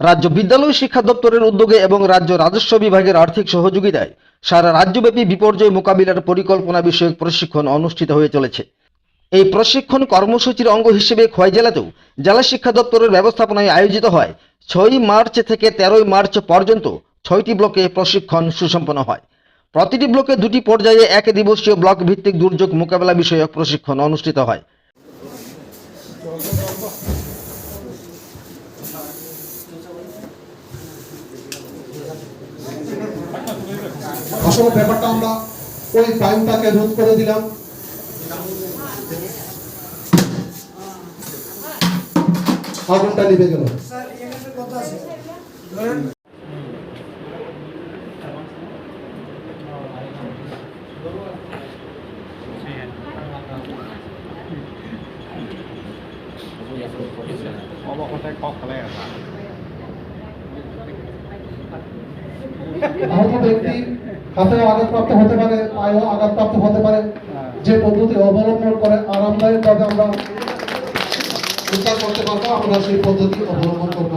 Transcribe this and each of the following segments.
রাজ্য বিদ্যালয় শিক্ষা দপ্তরের উদ্যোগে এবং রাজ্য রাজস্ব বিভাগের আর্থিক সহযোগিতায় সারা রাজ্যব্যাপী বিপর্যয় মোকাবিলার পরিকল্পনা বিষয়ক প্রশিক্ষণ অনুষ্ঠিত হয়ে চলেছে। এই প্রশিক্ষণ কর্মসূচির অঙ্গ হিসেবে খোয়াই জেলাতেও জেলা শিক্ষা দপ্তরের ব্যবস্থাপনায় আয়োজিত হয়। ছয়ই মার্চ থেকে তেরোই মার্চ পর্যন্ত ছয়টি ব্লকে প্রশিক্ষণ সুসম্পন্ন হয়। প্রতিটি ব্লকে দুটি পর্যায়ে এক দিবসীয় ব্লক ভিত্তিক দুর্যোগ মোকাবেলা বিষয়ক প্রশিক্ষণ অনুষ্ঠিত হয়। আসলে ব্যাপারটা আমরা ওই টাইমটাকে রোধ করে দিলাম। আগুনটা নিভে গেল। আহত ব্যক্তি হাতেও আঘাতপ্রাপ্ত হতে পারে পায়েও আঘাতপ্রাপ্ত হতে পারে। যে পদ্ধতি অবলম্বন করে আরামদায়কভাবে আমরা উদ্ধার করতে পারব, আমরা সেই পদ্ধতি অবলম্বন করব।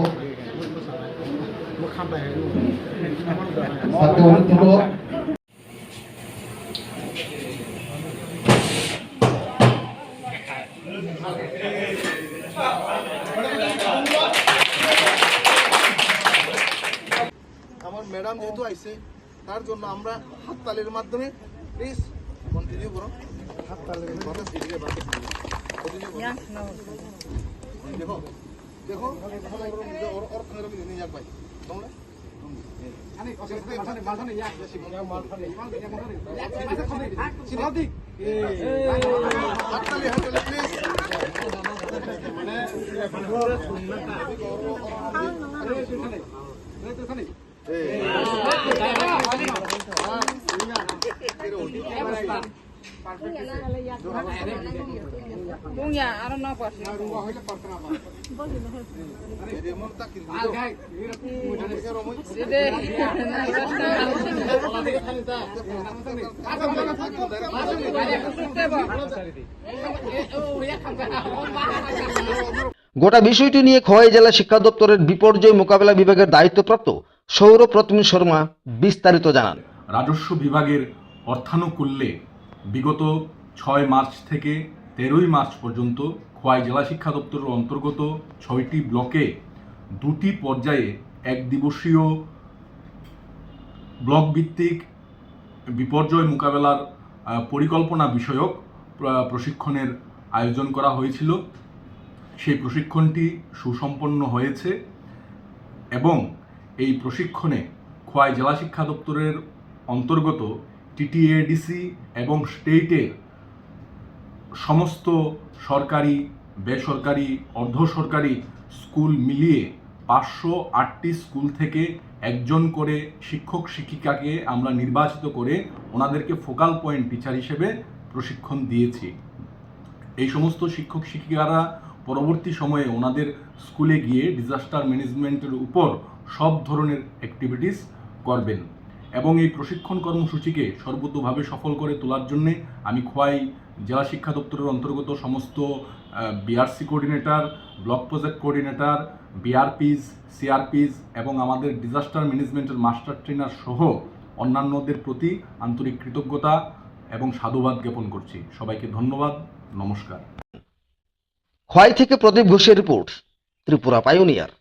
আমার ম্যাডাম যেহেতু আইছে তার জন্য আমরা হাততালির মাধ্যমে প্লিজ কন্টিনিউ করো। হাততালির কথা বাকি দেখো দেখো মিলে নিয়ে যাক ভাই তোমরা হাততালি হাততালি Punya, গোটা বিষয়টি নিয়ে খোয়াই জেলা শিক্ষা দপ্তরের বিপর্যয় মোকাবেলা বিভাগের দায়িত্বপ্রাপ্ত সৌর প্রতিম শর্মা বিস্তারিত জানান। রাজস্ব বিভাগের অর্থানুকূল্যে বিগত ছয় মার্চ থেকে তেরোই মার্চ পর্যন্ত খোয়াই জেলা শিক্ষা দপ্তরের অন্তর্গত ছয়টি ব্লকে দুটি পর্যায়ে এক দিবসীয় ব্লক ভিত্তিক বিপর্যয় মোকাবেলার পরিকল্পনা বিষয়ক প্রশিক্ষণের আয়োজন করা হয়েছিল। সেই প্রশিক্ষণটি সুসম্পন্ন হয়েছে এবং এই প্রশিক্ষণে খোয়াই জেলা শিক্ষা দপ্তরের অন্তর্গত টিটিএডিসি এবং স্টেটের সমস্ত সরকারি, বেসরকারি অর্ধ সরকারি স্কুল মিলিয়ে পাঁচশো আটটি স্কুল থেকে একজন করে শিক্ষক, শিক্ষিকাকে আমরা নির্বাচিত করে ওনাদেরকে ফোকাল পয়েন্ট টিচার হিসেবে প্রশিক্ষণ দিয়েছি। এই সমস্ত শিক্ষক, শিক্ষিকারা পরবর্তী সময়ে ওনাদের স্কুলে গিয়ে ডিজাস্টার ম্যানেজমেন্টের উপর সব ধরনের অ্যাক্টিভিটিস করবেন। এবং এই প্রশিক্ষণ কর্মসূচিকে সর্বতোভাবে সফল করে তোলার জন্যে আমি খোয়াই জেলা শিক্ষা দপ্তরের অন্তর্গত সমস্ত BRC coordinator block project coordinator BRPs CRPs এবং আমাদের ডিজাস্টার ম্যানেজমেন্টের মাস্টার ট্রেনার সহ অন্যান্যদের প্রতি আন্তরিক কৃতজ্ঞতা এবং সাধুবাদ জ্ঞাপন করছি। সবাইকে ধন্যবাদ। নমস্কার। খোয়াই থেকে প্রদীপ ঘোষের রিপোর্ট, ত্রিপুরা পাইওনিয়ার